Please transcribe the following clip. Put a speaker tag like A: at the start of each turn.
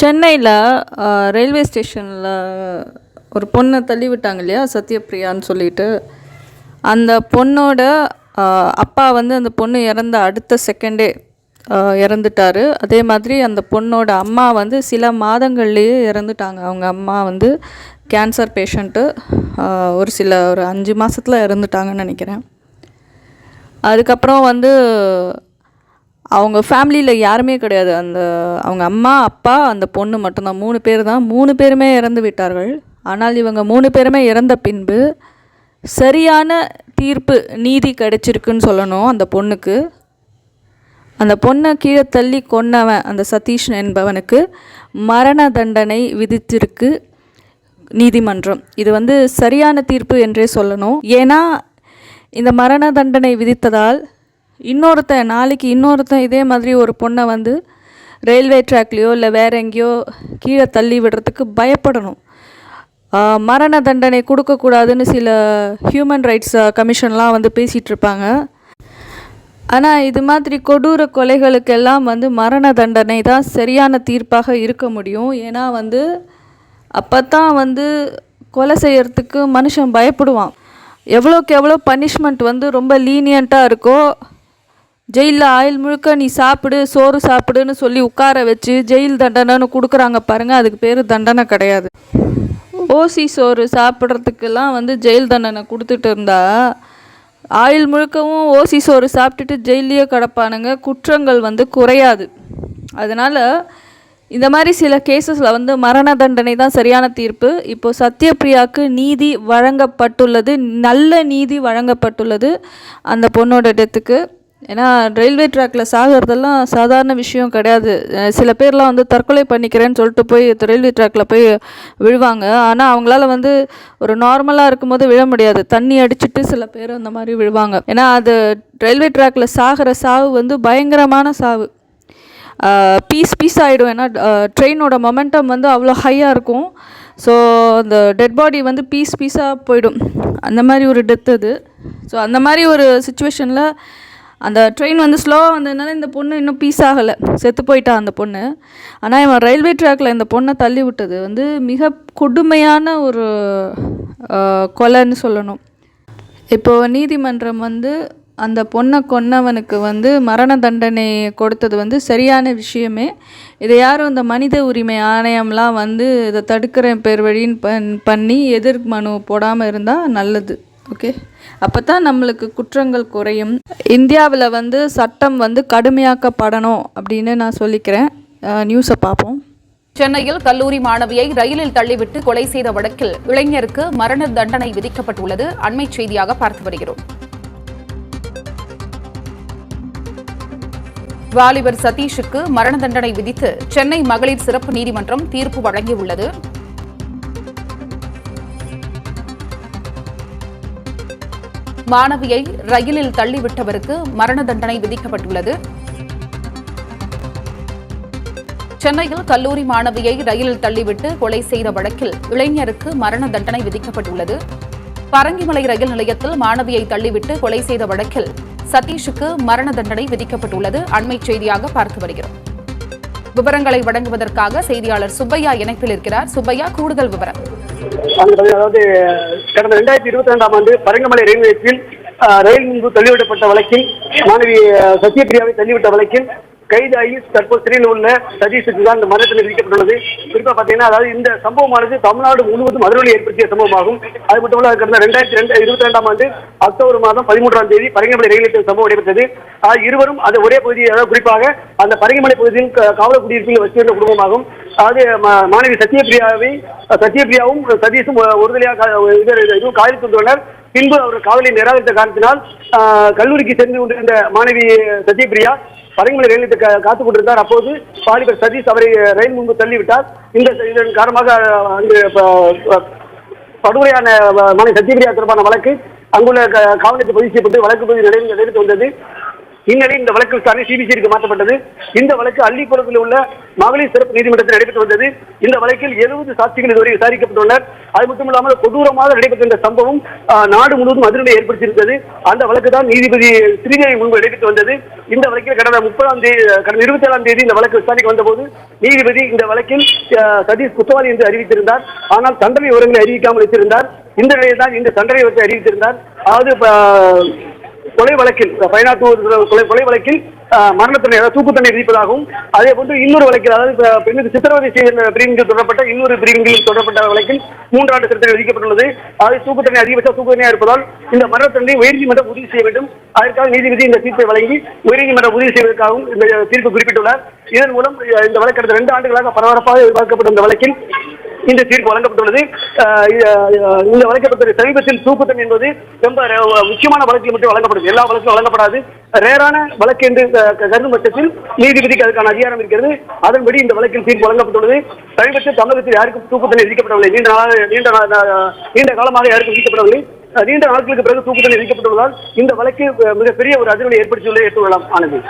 A: சென்னையில் ரயில்வே ஸ்டேஷனில் ஒரு பொண்ணை தள்ளி விட்டாங்க இல்லையா? சத்யபிரியான்னு சொல்லிட்டு. அந்த பொண்ணோட அப்பா வந்து அந்த பொண்ணு இறந்த அடுத்த செகண்டே இறந்துட்டாரு. அதே மாதிரி அந்த பொண்ணோட அம்மா வந்து சில மாதங்கள்லேயே இறந்துட்டாங்க. அவங்க அம்மா வந்து கேன்சர் பேஷண்ட்டு ஒரு சில ஒரு அஞ்சு மாதத்தில் இறந்துட்டாங்கன்னு நினைக்கிறேன். அதுக்கப்புறம் வந்து அவங்க ஃபேமிலியில் யாருமே கிடையாது. அந்த அவங்க அம்மா அப்பா அந்த பொண்ணு மட்டும்தான். மூணு பேர் தான் மூணு பேருமே இறந்து விட்டார்கள். ஆனால் இவங்க மூணு பேருமே இறந்த பின்பு சரியான தீர்ப்பு நீதி கிடைச்சிருக்குன்னு சொல்லணும் அந்த பொண்ணுக்கு. அந்த பொண்ணை கீழே தள்ளி கொன்னவன் அந்த சதீஷ் என்பவனுக்கு மரண தண்டனை விதித்திருக்கு நீதிமன்றம். இது வந்து சரியான தீர்ப்பு என்றே சொல்லணும். ஏன்னா இந்த மரண தண்டனை விதித்ததால் இன்னொருத்தன் நாளைக்கு இன்னொருத்தன் இதே மாதிரி ஒரு பொண்ணை வந்து ரயில்வே ட்ராக்லேயோ இல்லை வேறு எங்கேயோ கீழே தள்ளி விடுறதுக்கு பயப்படணும். மரண தண்டனை கொடுக்கக்கூடாதுன்னு சில ஹியூமன் ரைட்ஸ் கமிஷன்லாம் வந்து பேசிகிட்ருப்பாங்க ஆனால் இது மாதிரி கொடூர கொலைகளுக்கெல்லாம் வந்து மரண தண்டனை தான் சரியான தீர்ப்பாக இருக்க முடியும். ஏன்னா வந்து அப்போ தான் வந்து கொலை செய்யறதுக்கு மனுஷன் பயப்படுவான். எவ்வளோக்கு எவ்வளோ பனிஷ்மெண்ட் வந்து ரொம்ப லீனியண்ட்டாக இருக்கோ ஜெயிலில் ஆயில் முழுக்க நீ சாப்பிடு சோறு சாப்பிடுன்னு சொல்லி உட்கார வச்சு ஜெயில் தண்டனைன்னு கொடுக்குறாங்க பாருங்கள் அதுக்கு பேர் தண்டனை கிடையாது. ஓசி சோறு சாப்பிட்றதுக்கெல்லாம் வந்து ஜெயில் தண்டனை கொடுத்துட்டு இருந்தா ஆயில் முழுக்கவும் ஓசி சோறு சாப்பிட்டுட்டு ஜெயிலையே கிடப்பானுங்க குற்றங்கள் வந்து குறையாது. அதனால் இந்த மாதிரி சில கேசஸில் வந்து மரண தண்டனை தான் சரியான தீர்ப்பு. இப்போ சத்யபிரியாவுக்கு நீதி வழங்கப்பட்டுள்ளது நல்ல நீதி வழங்கப்பட்டுள்ளது அந்த பொண்ணோட டெத்துக்கு. ஏன்னா ரயில்வே ட்ராக்ல சாகிறதெல்லாம் சாதாரண விஷயம் கிடையாது. சில பேர்லாம் வந்து தற்கொலை பண்ணிக்கிறேன்னு சொல்லிட்டு போய் ரயில்வே ட்ராக்ல போய் விழுவாங்க. ஆனால் அவங்களால வந்து ஒரு நார்மலாக இருக்கும்போது விழ முடியாது. தண்ணி அடிச்சுட்டு சில பேர் அந்த மாதிரி விழுவாங்க. ஏன்னா அது ரயில்வே ட்ராக்ல சாகிற சாவு வந்து பயங்கரமான சாவு. பீஸ் பீஸ் ஆகிடும் ஏன்னா ட்ரெயினோட மொமெண்டம் வந்து அவ்வளோ ஹையாக இருக்கும். ஸோ அந்த டெட் பாடி வந்து பீஸ் பீஸாக போயிடும். அந்த மாதிரி ஒரு டெத் அது ஸோ அந்த மாதிரி ஒரு சுச்சுவேஷனில் அந்த ட்ரெயின் வந்து ஸ்லோவாக வந்ததுனால இந்த பொண்ணு இன்னும் பீஸ் ஆகலை. செத்து போயிட்டா அந்த பொண்ணு. ஆனால் இவன் ரயில்வே ட்ராக்ல இந்த பொண்ணை தள்ளி விட்டது வந்து மிக கொடுமையான ஒரு கொலைன்னு சொல்லணும். இப்போ நீதிமன்றம் வந்து அந்த பொண்ணை கொன்னவனுக்கு வந்து மரண தண்டனை கொடுத்தது வந்து சரியான விஷயமே. இதை யாரும் இந்த மனித உரிமை ஆணையம்லாம் வந்து இதை தடுக்கிற பேர் வழின்னு பண் பண்ணி எதிர் மனு போடாமல் இருந்தால் நல்லது. ஓகே அப்போ தான் நம்மளுக்கு குற்றங்கள் குறையும். இந்தியாவில் வந்து சட்டம் வந்து கடுமையாக்கப்படணும் அப்படின்னு நான் சொல்லிக்கிறேன். நியூஸை பார்ப்போம்.
B: சென்னையில் கல்லூரி மாணவியை ரயிலில் தள்ளிவிட்டு கொலை செய்த வழக்கில் இளைஞருக்கு மரண தண்டனை விதிக்கப்பட்டுள்ளது. அண்மை செய்தியாக பார்த்து வருகிறோம். வாலிபர் சதீஷுக்கு மரண தண்டனை விதித்து சென்னை மகளிர் சிறப்பு நீதிமன்றம் தீர்ப்பு வழங்கியுள்ளது. மாணவியை ரயிலில் தள்ளிவிட்டவருக்கு மரண தண்டனை விதிக்கப்பட்டுள்ளது. சென்னையில் கல்லூரி மாணவியை ரயிலில் தள்ளிவிட்டு கொலை செய்த வழக்கில் இளைஞருக்கு மரண தண்டனை விதிக்கப்பட்டுள்ளது. பரங்கிமலை ரயில் நிலையத்தில் மாணவியை தள்ளிவிட்டு கொலை செய்த வழக்கில் சதீஷுக்கு மரண தண்டனை விதிக்கப்பட்டுள்ளது. அண்மை செய்தியாக பார்த்து வருகிறோம். விவரங்களை வழங்குவதற்காக செய்தியாளர் சுப்பையா இணைப்பில் இருக்கிறார். சுப்பையா கூடுதல் விவரம்.
C: அதாவது கடந்த இரண்டாயிரத்தி இருபத்தி ரெண்டாம் ஆண்டு பரங்கமலை ரயில் நிலையத்தில் ரயில் முன்பு தள்ளிவிடப்பட்ட வழக்கில் மாணவி சத்யபிரியாவை தள்ளிவிட்ட வழக்கில் கைதாகி தற்போது சிறையில் உள்ள சதீஷுக்கு தான் இந்த மரணத்தில் விதிக்கப்பட்டுள்ளது குறிப்பா பாத்தீங்கன்னா அதாவது இந்த சம்பவமானது தமிழ்நாடு முழுவதும் அதிர்வலி ஏற்படுத்திய சம்பவமாகும். அது மட்டும் இல்ல கடந்த ரெண்டாயிரத்தி ரெண்டு இருபத்தி ரெண்டாம் ஆண்டு அக்டோபர் மாதம் பதிமூன்றாம் தேதி பரங்கிமலை ரயில் நிலையத்தில் சம்பவம் நடைபெற்றது. ஆஹ் இருவரும் அந்த ஒரே பகுதியை அதாவது குறிப்பாக அந்த பரங்கிமலை பகுதியில் காவல குடியிருப்பில் வசிக்கின்ற குடும்பமாகும். அதாவது மாணவி சத்யபிரியாவை சத்யபிரியாவும் சதீஷும் ஒருதலையாக கா- இது- இதுவும் காதலித்து வந்துள்ளனர் பின்பு அவர் காவலை நிராகரித்த காரணத்தினால் கல்லூரிக்கு சென்று கொண்டிருந்த மாணவி சத்யபிரியா பரங்கிமலை ரயில் நிலையத்தை காத்துக் கொண்டிருந்தார் அப்போது வாலிபர் சதீஷ் அவரை ரயில் முன்பு தள்ளிவிட்டார். இந்த இதன் காரணமாக அங்கு படுகொலையான மாணவி சத்தியபிரியா தொடர்பான வழக்கு அங்குள்ள க- காவல் நிலையத்தில் பதிவு செய்யப்பட்டு வழக்கு பதிவு நடைபெற்று நடைபெற்று வந்தது. இந்நிலையில் இந்த வழக்கு விசாரணை சிபிசிஐக்கு மாற்றப்பட்டது. இந்த வழக்கு அள்ளிப்புறத்தில் உள்ள மகளிர் சிறப்பு நீதிமன்றத்தில் நடைபெற்று வந்தது. இந்த வழக்கில் எழுபது சாட்சிகள் இதுவரை விசாரிக்கப்பட்டுள்ளனர். அது மட்டும் இல்லாமல் கொடூரமாக நடைபெற்ற இந்த சம்பவம் நாடு முழுவதும் அதிர்வை ஏற்படுத்தியிருந்தது. அந்த வழக்கு தான் நீதிபதி ஸ்ரீதேவி முன்பு நடைபெற்று வந்தது. இந்த வழக்கில் கடந்த முப்பதாம் தேதி கடந்த இருபத்தி ஏழாம் தேதி இந்த வழக்கு விசாரணைக்கு வந்தபோது நீதிபதி இந்த வழக்கில் சதீஷ் குற்றவாளி என்று அறிவித்திருந்தார். ஆனால் தண்டனை விவரங்களை அறிவிக்காமல் வைத்திருந்தார். இந்த நிலையில் தான் இந்த தண்டனை விவரத்தை அறிவித்திருந்தார். அதாவது கொலை வழக்கில் கொலை கொலை வழக்கில் ஆஹ், மரண தண்டனை அதாவது தூக்கு தண்டனை விதிப்பதாகவும் அதே போன்று இன்னொரு வழக்கில் அதாவது பெண்ணுக்கு சித்திரவதை செய்த பிரிவுகள் தொடரப்பட்ட இன்னொரு பிரிவுகளில் தொடரப்பட்ட வழக்கில் மூன்றாண்டு சிறை விதிக்கப்பட்டுள்ளது. அதாவது தூக்கு தண்டனை அதிகபட்ச தூக்கு தண்டனையாக இருப்பதால் இந்த மரண தண்டனை உயர்நீதிமன்றம் உறுதி செய்ய வேண்டும். அதற்காக நீதிபதி இந்த தீர்ப்பை வழங்கி உயர்நீதிமன்றம் உறுதி செய்வதற்காகவும் இந்த தீர்ப்பு குறிப்பிட்டுள்ளார். இதன் மூலம் இந்த வழக்கு கடந்த ரெண்டு ஆண்டுகளாக பரபரப்பாக எதிர்பார்க்கப்பட்ட இந்த வழக்கில் இந்த தீர்ப்பு வழங்கப்பட்டுள்ளது. இந்த வழங்கப்பட்ட சமீபத்தில் தூக்குத்தன் என்பது ரொம்ப முக்கியமான வழக்கில் மட்டும் வழங்கப்படுது எல்லா வழக்கும் வழங்கப்படாது. ரேரான வழக்கு என்று கருதும் பட்சத்தில் நீதிபதிக்கு அதுக்கான அதிகாரம் இருக்கிறது. அதன்படி இந்த வழக்கில் தீர்ப்பு வழங்கப்பட்டுள்ளது. சமீபத்தில் தமிழகத்தில் யாருக்கும் தூக்குத்தண்டனை விதிக்கப்படவில்லை. நீண்ட நாளாக நீண்ட நீண்ட காலமாக யாருக்கும் விதிக்கப்படவில்லை. நீண்ட நாட்களுக்கு பிறகு தூக்குத்தண்டனை விதிக்கப்பட்டுள்ளதால் இந்த வழக்கு மிகப்பெரிய ஒரு அதிர்வலை ஏற்படுத்தியுள்ளே ஏற்றுக்கொள்ளலாம். ஆனது